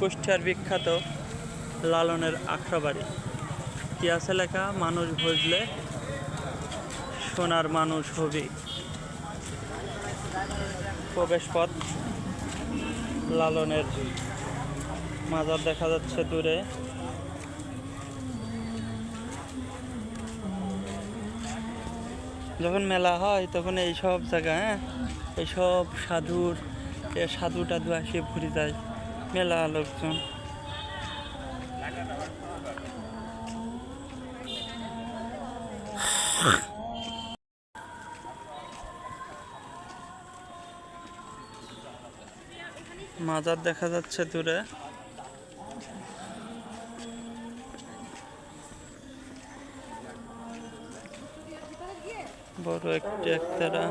কুষ্টিয়ার বিখ্যাত লালনের আখড়াবাড়ি। কি আছে লেখা? মানুষ ভজলে সোনার মানুষ হবি। প্রবেশ পথ লালনের। মাজার দেখা যাচ্ছে দূরে। যখন মেলা হয়, তখন এই সব জায়গা হ্যাঁ? এইসব সাধুর সাধু টাধু আসে ঘুরে যায়। মেলা লোকজন। মাজার দেখা যাচ্ছে দূরে। বড় একটি একতারা।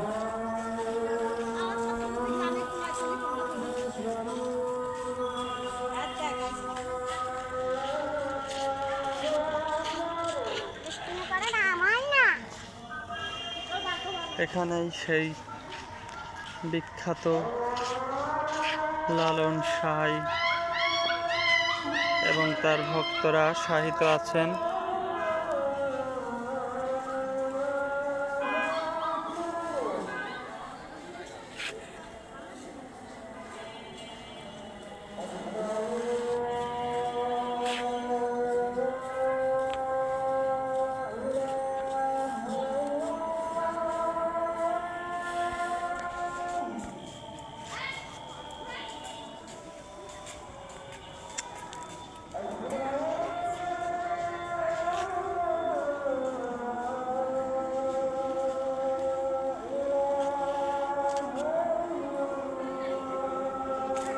এখানেই সেই বিখ্যাত লালন সাই এবং তার ভক্তরা সাহিত্য আছেন।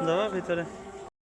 da var bir tane